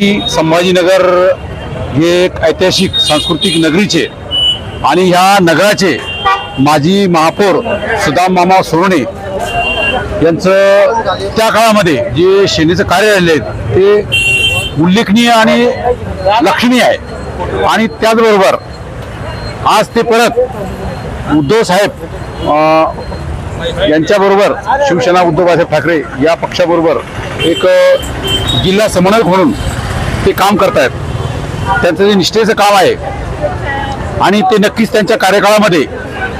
संभाजीनगर हे एक ऐतिहासिक सांस्कृतिक नगरीचे आणि ह्या नगराचे माजी महापौर सुदाम मामा सोरणे यांचं त्या काळामध्ये जे सेनेचं कार्य राहिले ते उल्लेखनीय आणि लक्षणीय आहे. आणि त्याचबरोबर आज ते परत उद्धव साहेब यांच्याबरोबर शिवसेना उद्धव बाळासाहेब ठाकरे या पक्षाबरोबर एक जिल्हा समन्वयक म्हणून ते काम करतायत. त्यांचं जे निष्ठेचं काम आहे आणि ते नक्कीच त्यांच्या कार्यकाळामध्ये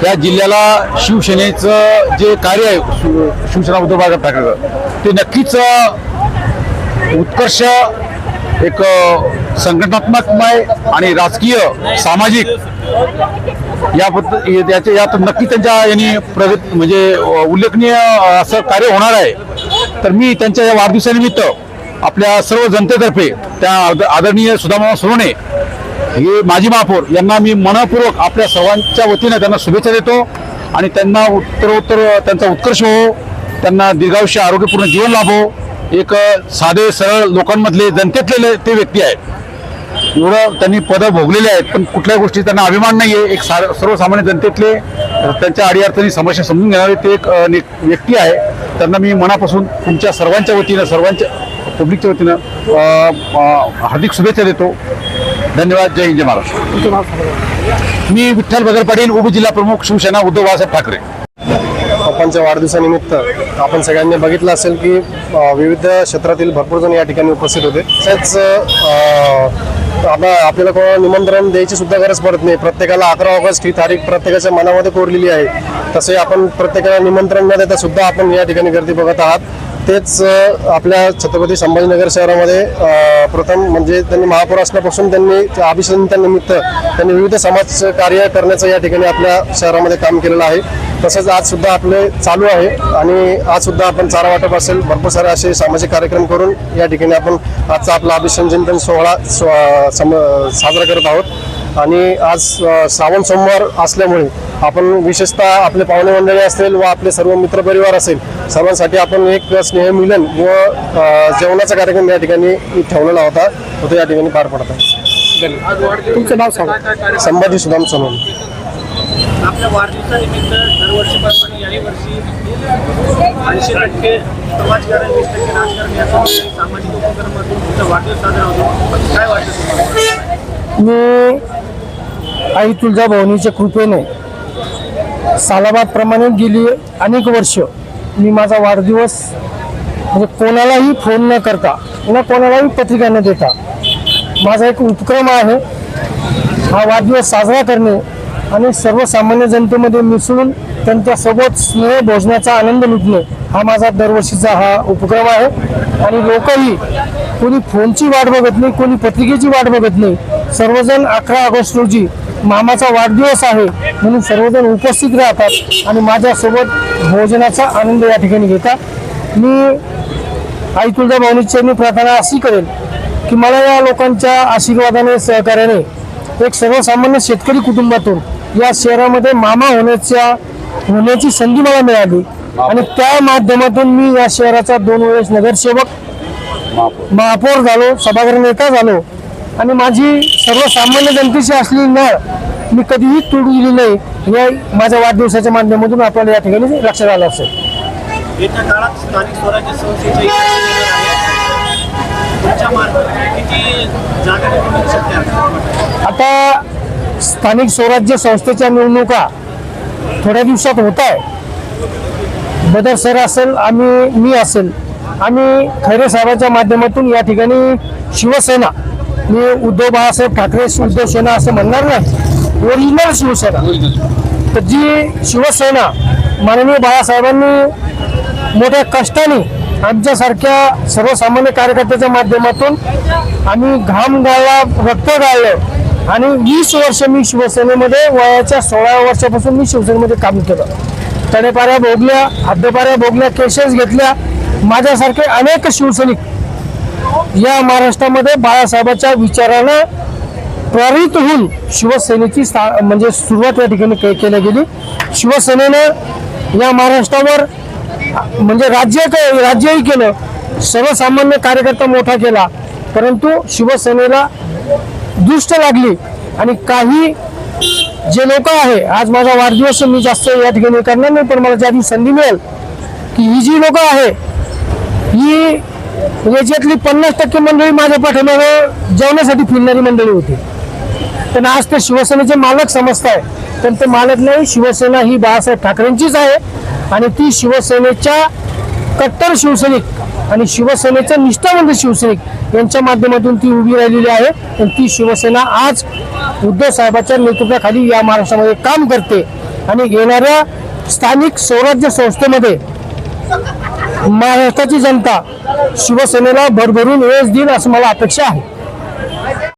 या जिल्ह्याला शिवसेनेचं जे कार्य आहे शिवसेना उद्धव बाळासाहेब ठाकरेचं ते नक्कीच उत्कर्ष एक संघटनात्मकमय आणि राजकीय सामाजिक या याचे याच्या यात नक्की त्यांच्या यांनी प्रगत म्हणजे उल्लेखनीय असं कार्य होणार आहे. तर मी त्यांच्या या वाढदिवसानिमित्त आपल्या सर्व जनतेतर्फे त्या आद- आदरणीय सुदामा सोने हे माजी महापौर यांना मी मनपूर्वक आपल्या सर्वांच्या वतीने त्यांना शुभेच्छा देतो आणि त्यांना उत्तरोत्तर त्यांचा उत्कर्ष हो त्यांना दीर्घायुष्य आरोग्यपूर्ण जीवन लाभो. एक साधे सरळ लोकांमधले जनतेतले ते व्यक्ती आहेत. एवढं त्यांनी पदं भोगलेले आहेत पण कुठल्याही गोष्टी त्यांना अभिमान नाही आहे एक सार सर्वसामान्य जनतेतले त्यांच्या अडीअडचणी समस्या समजून घेणारे ते एक ने- व्यक्ती आहे. त्यांना मी मनापासून तुमच्या सर्वांच्या वतीनं सर्वांच्या पब्लिकच्या वतीनं हार्दिक शुभेच्छा देतो. धन्यवाद. जय हिंद जय महाराष्ट्र. मी विठ्ठल बगर पाटील उपजिल्हा प्रमुख शिवसेना उद्धव बाळासाहेब ठाकरे. पप्पांच्या वाढदिवसानिमित्त आपण सगळ्यांनी बघितलं असेल की विविध क्षेत्रातील भरपूर जण या ठिकाणी उपस्थित होते. तसेच अ, आता आपल्याला कोणाला निमंत्रण द्यायची सुद्धा गरज पडत नाही. प्रत्येकाला अकरा ऑगस्ट ही तारीख प्रत्येकाच्या मनामध्ये कोरलेली आहे. तसे आपण प्रत्येकाला निमंत्रण न देता सुद्धा आपण या ठिकाणी गर्दी बघत आहात. तेच आपल्या छत्रपती संभाजीनगर शहरामध्ये प्रथम म्हणजे त्यांनी महापौर असल्यापासून त्यांनी त्या त्यांनी विविध समाज कार्य करण्याचं या ठिकाणी आपल्या शहरामध्ये काम केलेलं आहे. तसंच आज सुद्धा आपले चालू आहे आणि आज सुद्धा आपण चारा वाटप असेल भरपूर सारे असे सामाजिक कार्यक्रम करून या ठिकाणी आपण आजचा आपला अभिषेक चिंतन सोहळा स्व- सम- साजरा करत आहोत. आणि आज श्रावण सोमवार असल्यामुळे आपण विशेषतः आपले पाहुणे मंडळी असतील व आपले सर्व मित्रपरिवार असेल सर्वांसाठी आपण एक स्नेह मिलन व जेवणाचा कार्यक्रम या ठिकाणी ठेवलेला होता. तो या ठिकाणी पार पडत आहे. तुमचं नाव सांगा. संभाजी सुदाम सोनवणे. आपल्या वाढदिवसानिमित्त दरवर्षीप्रमाणे याही वर्षी ऐंशी टक्के समाजकारण वीस टक्के राजकारण यासाठी सामाजिक उपक्रमातून तुमचा वाढदिवस साजरा होतो. काय वाटतं तुम्हाला? मी आई तुळजाभवानीच्या कृपेने सालाबादप्रमाणे गेली अनेक वर्ष. मी माझा वाढदिवस म्हणजे कोणालाही फोन न करता किंवा कोणालाही पत्रिका न देता माझा एक उपक्रम आहे. हा वाढदिवस साजरा करणे आणि सर्वसामान्य जनतेमध्ये मिसळून त्यांच्यासोबत स्नेह भोजनाचा आनंद लुटणे हा माझा दरवर्षीचा हा उपक्रम आहे. आणि लोकही कोणी फोनची वाट बघत नाही कोणी पत्रिकेची वाट बघत नाही. सर्वजण अकरा ऑगस्ट रोजी मामाचा वाढदिवस आहे म्हणून सर्वजण उपस्थित राहतात आणि माझ्यासोबत भोजनाचा आनंद या ठिकाणी घेतात. मी आई तुळजाभवानी चरणी प्रार्थना अशी करेल की मला या लोकांच्या आशीर्वादाने सहकार्याने एक सर्वसामान्य शेतकरी कुटुंबातून या शहरामध्ये मामा होण्याच्या होण्याची संधी मला मिळाली. आणि त्या माध्यमातून मी या शहराचा दोन वेळेस नगरसेवक महापौर झालो सभागृह नेता झालो. आणि माझी सर्वसामान्य जनतेशी असलेली नाळ मी कधीही तुडविली नाही हे माझ्या वाढदिवसाच्या माध्यमातून आपल्याला या ठिकाणी लक्षात आलं असेल. येत्या काळात स्थानिक स्वराज्य संस्थेच्या आता स्थानिक स्वराज्य संस्थेच्या निवडणुका थोड्या दिवसात होत आहे बदर सर असेल आम्ही मी असेल. आम्ही खैरे साहेबाच्या माध्यमातून या ठिकाणी शिवसेना मी उद्धव बाळासाहेब ठाकरे उद्धव सेना असं म्हणणार नाही. ओरिजिनल शिवसेना. तर जी शिवसेना माननीय बाळासाहेबांनी मोठ्या कष्टाने आमच्यासारख्या सर्वसामान्य कार्यकर्त्याच्या माध्यमातून आम्ही घाम गाळला रक्त गाळलं आणि वीस वर्ष मी शिवसेनेमध्ये वयाच्या सोळाव्या वर्षापासून मी शिवसेनेमध्ये काम केलं. तडेपाऱ्या भोगल्या हद्दपाऱ्या भोगल्या केसेस घेतल्या माझ्यासारखे अनेक शिवसैनिक या महाराष्ट्रामध्ये बाळासाहेबांच्या विचारानं प्रेरित होऊन शिवसेनेची स्था- म्हणजे सुरुवात या ठिकाणी के- केली गेली. शिवसेनेनं या महाराष्ट्रावर म्हणजे राज्य राज्यही केलं. सर्वसामान्य कार्यकर्ता मोठा केला. परंतु शिवसेनेला दुष्ट लागली. आणि काही जे लोक आहे आज माझा वाढदिवस मी जास्त या ठिकाणी करणार नाही पण मला ज्या संधी मिळेल की ही जी लोक आहे ही याच्यातली पन्नास टक्के मंडळी माझ्या पाठीमागे जेवणासाठी फिरणारी मंडळी होती. पण आज ते शिवसेनेचे मालक समजताय पण ते मालक नाही शिवसेना ही बाळासाहेब ठाकरेंचीच आहे आणि ती शिवसेनेच्या कट्टर शिवसैनिक आणि शिवसेनेचं निष्ठावंत शिवसैनिक यांच्या माध्यमातून ती उभी राहिलेली आहे. आणि ती शिवसेना आज उद्धव साहेबाच्या नेतृत्वाखाली या महाराष्ट्रामध्ये काम करते. आणि येणाऱ्या स्थानिक स्वराज्य संस्थेमध्ये महाराष्ट्राची जनता शिवसेनेला भरभरून वेळ देईल असं मला अपेक्षा आहे.